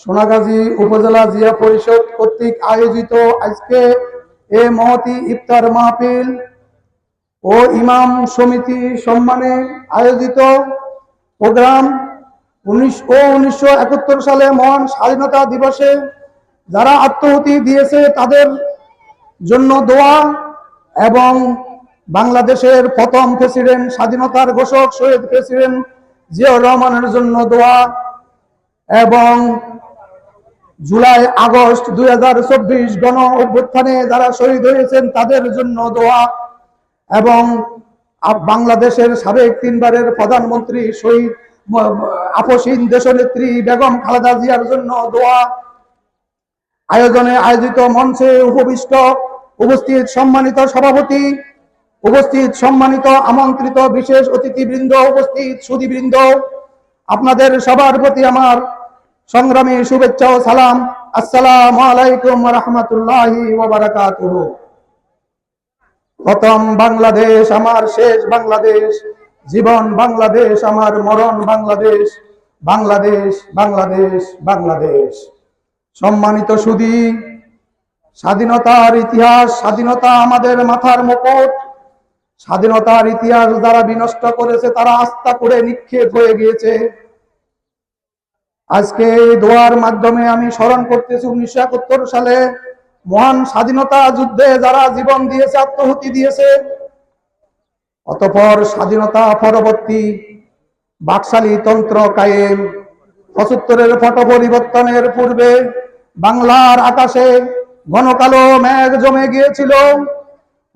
সোনাগাজী উপজেলা জিয়া পরিষদ কর্তৃক আয়োজিত আজকে এ মহতি ইফতার মাহফিল ও ইমাম সমিতি সম্মানে আয়োজিত প্রোগ্রাম উনিশ ও উনিশশো একাত্তর সালে মহান স্বাধীনতা দিবসে যারা আত্মহতি দিয়েছে তাদের জন্য দোয়া এবং বাংলাদেশের প্রথম প্রেসিডেন্ট স্বাধীনতার ঘোষক শহীদ প্রেসিডেন্ট জিয়াউর রহমানের জন্য দোয়া। এবং জুলাই আগস্ট দুই হাজার চব্বিশ গণ অভ্যুত্থানে যারা শহীদ হয়েছেন, তাদের জন্য দোয়া এবং বাংলাদেশের সাবেক তিনবারের প্রধানমন্ত্রী শহীদ আপসীন দেশনেত্রী বেগম খালেদা জিয়ার জন্য দোয়া। আয়োজনে আয়োজিত মঞ্চে উপবিষ্ট, উপস্থিত সম্মানিত সভাপতি, উপস্থিত সম্মানিত আমন্ত্রিত বিশেষ অতিথিবৃন্দ, উপস্থিত সুদীবৃন্দ আপনাদের সবার প্রতি আমার সংগ্রামী শুভেচ্ছা ও সালাম। আসসালাম আলাইকুম রহমতুল্লাহি প্রথম বাংলাদেশ, আমার শেষ বাংলাদেশ। জীবন বাংলাদেশ, আমার মরণ বাংলাদেশ। বাংলাদেশ বাংলাদেশ বাংলাদেশ। সম্মানিত সুদী, স্বাধীনতার ইতিহাস, স্বাধীনতা আমাদের মাথার মুকুট। স্বাধীনতার ইতিহাস যারা বিনষ্ট করেছে, তারা আস্থা করে নিক্ষেপ হয়ে গিয়েছে। আজকে এই দোয়ার মাধ্যমে আমি স্মরণ করতেছি উনিশশো একাত্তর সালে মহান স্বাধীনতা যুদ্ধে যারা জীবন দিয়েছে, আত্মহুতি দিয়েছে, অতপর স্বাধীনতা পরবর্তী বাকশালী তন্ত্র কায়েম। পঁচাত্তরের ফটো পরিবর্তনের পূর্বে বাংলার আকাশে ঘন কালো মেঘ জমে গিয়েছিল।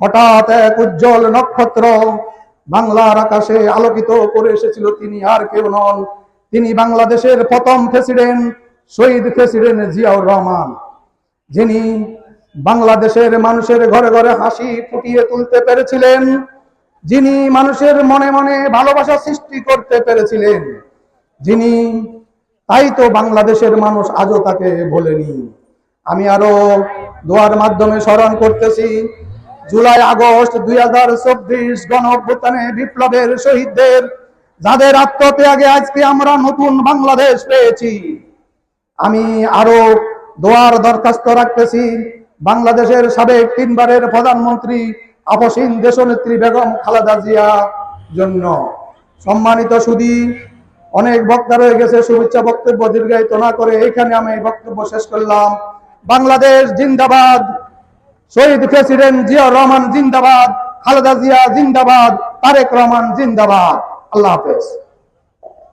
হঠাৎ এক উজ্জ্বল নক্ষত্র বাংলার আকাশে আলোকিত করে এসেছিল। তিনি আর কেউ নন তিনি বাংলাদেশের প্রথম প্রেসিডেন্ট শহীদ প্রেসিডেন্ট জিয়াউর রহমান। যিনি বাংলাদেশের মানুষের ঘরে ঘরে হাসি ফুটিয়ে তুলতে পেরেছিলেন, যিনি মানুষের মনে মনে ভালোবাসা সৃষ্টি করতে পেরেছিলেন, যিনি তাই তো বাংলাদেশের মানুষ আজও তাকে ভোলেনি। আমি আরও দোয়ার মাধ্যমে স্মরণ করতেছি, জুলাই আগস্ট দুই হাজার চব্বিশ গণ বিপ্লবের শহীদদের যাদের আত্মত্যাগে আজকে আমরা নতুন বাংলাদেশ পেয়েছি, আমি আরও দোয়ার দরখাস্ত রাখতেছি। বাংলাদেশের সাবেক তিনবারের প্রধানমন্ত্রী আপসীন দেশনেত্রী বেগম খালেদা জিয়া জন্য সম্মানিত সুদী, অনেক বক্তা রয়ে গেছে, শুভেচ্ছা বক্তব্য দীর্ঘায়িত না করে এইখানে আমি বক্তব্য শেষ করলাম। বাংলাদেশ জিন্দাবাদ, শহীদ প্রেসিডেন্ট জিয়া রহমান জিন্দাবাদ, খালেদা জিয়া জিন্দাবাদ, তারেক রহমান জিন্দাবাদ। আল্লাহ হাফেজ।